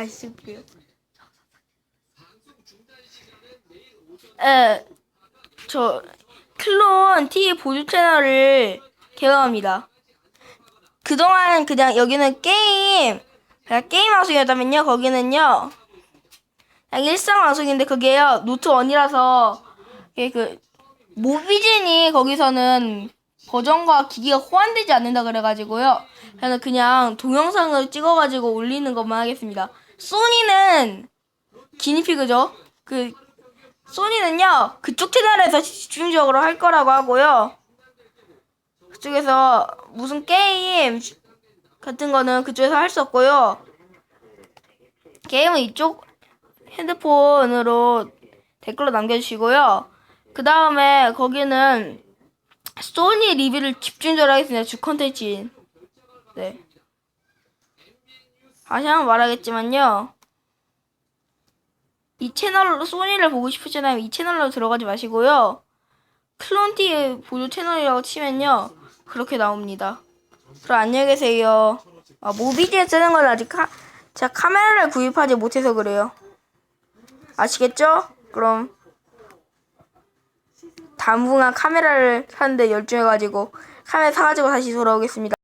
가십시오. 에, 저 클론 TV 보조 채널을 개설합니다. 그동안 그냥 여기는 게임, 그냥 게임 방송이었다면요. 거기는요. 그냥 일상 방송인데 그게요. 노트 원이라서 그 모비진이 거기서는 버전과 기기가 호환되지 않는다 그래가지고요. 그냥 동영상을 찍어가지고 올리는 것만 하겠습니다. 소니는 기니피그죠. 그 소니는요 그쪽 채널에서 집중적으로 할 거라고 하고요. 그쪽에서 무슨 게임 같은 거는 그쪽에서 할 수 없고요. 게임은 이쪽 핸드폰으로 댓글로 남겨주시고요. 그 다음에 거기는 소니 리뷰를 집중적으로 하겠습니다. 주 컨텐츠인. 네. 다시 한번 말하겠지만요. 이 채널로 소니를 보고 싶으시다면 이 채널로 들어가지 마시고요. 클론티 보조 채널이라고 치면요. 그렇게 나옵니다. 그럼 안녕히 계세요. 아, 모비지에 쓰는 걸 아직 카, 제가 카메라를 구입하지 못해서 그래요. 아시겠죠? 그럼 당분간 카메라를 사는데 열중해가지고 카메라 사가지고 다시 돌아오겠습니다.